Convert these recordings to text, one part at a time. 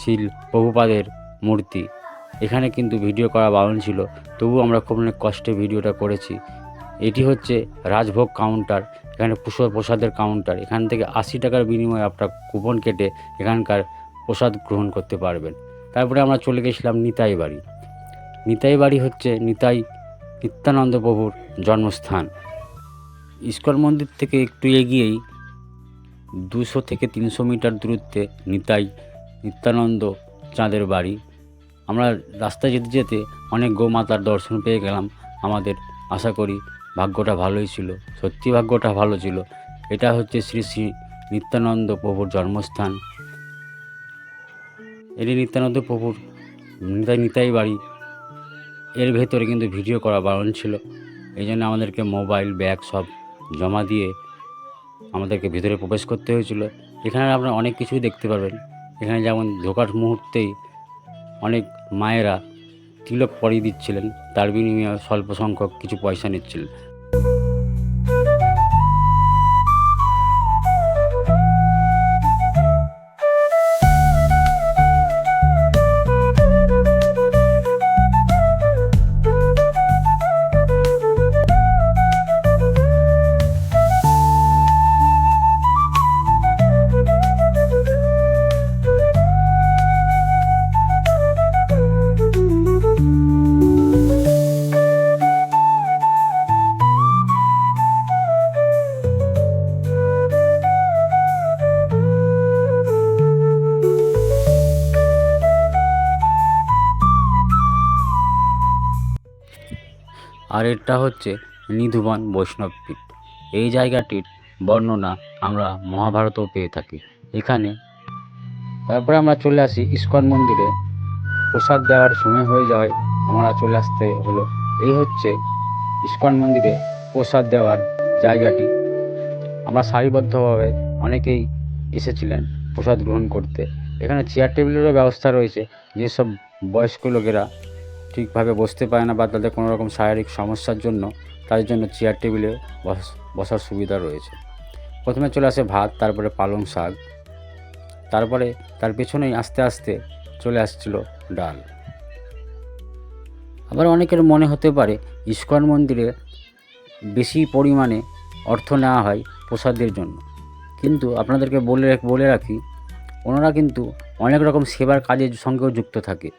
শিল প্রভুপাদের মূর্তি। এখানে কিন্তু ভিডিও করা বারণ ছিল, তবু আমরা খুব অনেক কষ্টে ভিডিওটা করেছি। এটি হচ্ছে রাজভোগ কাউন্টার এখানে প্রসাদের কাউন্টার এখান থেকে আশি টাকার বিনিময়ে আপনার কুপন কেটে এখানকার প্রসাদ গ্রহণ করতে পারবেন। তারপরে আমরা চলে গেছিলাম নিতাই বাড়ি। নিতাই বাড়ি হচ্ছে নিতাই নিত্যানন্দ প্রভুর জন্মস্থান। ইস্কন মন্দির থেকে একটু এগিয়েই দুশো থেকে তিনশো মিটার দূরত্বে নিতাই নিত্যানন্দ চাঁদের বাড়ি। আমরা রাস্তায় যেতে যেতে অনেক গোমাতার দর্শন পেয়ে গেলাম আমাদের। আশা করি ভাগ্যটা ভালোই ছিল, সত্যি ভাগ্যটা ভালো ছিল। এটা হচ্ছে শ্রী শ্রী নিত্যানন্দ প্রভুর জন্মস্থান। এটি নিত্যানন্দ প্রভুর নিতাই নিতাই বাড়ি। এর ভেতরে কিন্তু ভিডিও করা বারণ ছিল। এই জন্য আমাদেরকে মোবাইল, ব্যাগ সব জমা দিয়ে আমাদেরকে ভিতরে প্রবেশ করতে হয়েছিল। এখানে আপনারা অনেক কিছুই দেখতে পারবেন। এখানে যেমন ঢোকার মুহূর্তেই অনেক মায়েরা তিলক পরিয়ে দিচ্ছিলেন, তার বিনিময়ে স্বল্প সংখ্যক কিছু পয়সা নিচ্ছিলেন। আর এটা হচ্ছে নিধুবন বৈষ্ণবপীঠ এই জায়গাটির বর্ণনা আমরা মহাভারতেও পেয়ে থাকি। এখানে তারপরে আমরা চলে আসি ইস্কন মন্দিরে। প্রসাদ দেওয়ার সময় হয়ে যাওয়ায় আমরা চলে আসতে হলো। এই হচ্ছে ইস্কন মন্দিরে প্রসাদ দেওয়ার জায়গাটি। আমরা সারিবদ্ধভাবে অনেকেই এসেছিলেন প্রসাদ গ্রহণ করতে। এখানে চেয়ার টেবিলেরও ব্যবস্থা রয়েছে। যেসব বয়স্ক লোকেরা ঠিকভাবে বসতে পারে না বা তাদের কোনো রকম শারীরিক সমস্যার জন্য, তাদের জন্য চেয়ার টেবিলে বস- বসার সুবিধা রয়েছে। প্রথমে চলে আসে ভাত, তারপরে পালং শাক, তারপরে তার পেছনেই আস্তে আস্তে চলে আসছিল ডাল। আবার অনেকের মনে হতে পারে ইস্কন মন্দিরে বেশি পরিমাণে অর্থ নেওয়া হয় প্রসাদের জন্য। কিন্তু আপনাদেরকে বলে বলে রাখি, ওনারা কিন্তু অনেক রকম সেবার কাজের সঙ্গেও যুক্ত থাকে।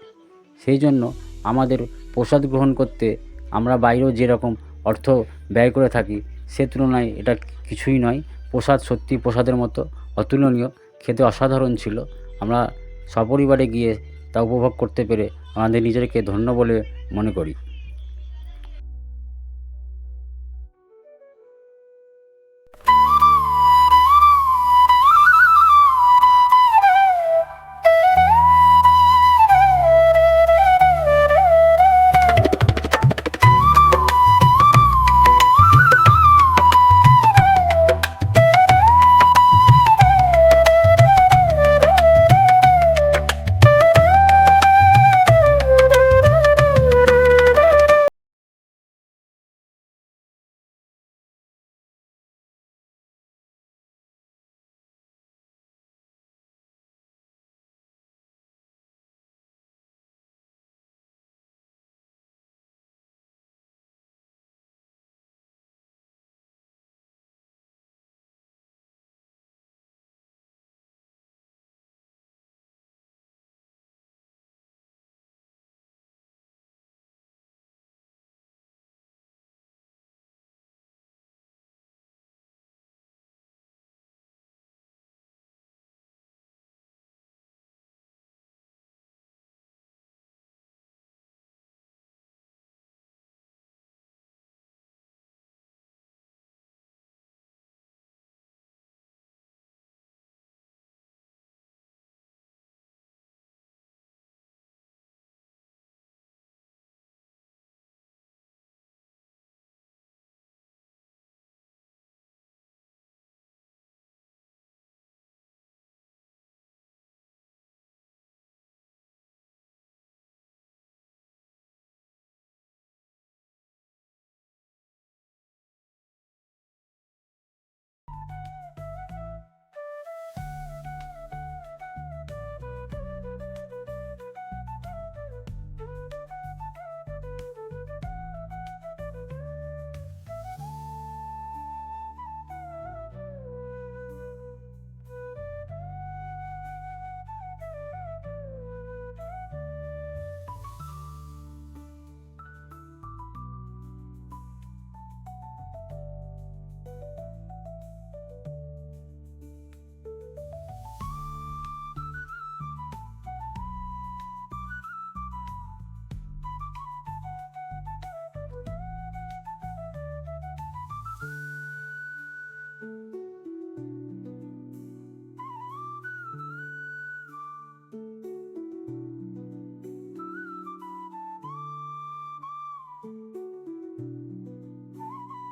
সেই জন্য আমাদের প্রসাদ গ্রহণ করতে আমরা বাইরেও যেরকম অর্থ ব্যয় করে থাকি, সে তুলনায় এটা কিছুই নয়। প্রসাদ সত্যি প্রসাদের মতো অতুলনীয়, খেতে অসাধারণ ছিল। আমরা সপরিবারে গিয়ে তা উপভোগ করতে পেরে আমাদের নিজেকে ধন্য বলে মনে করি।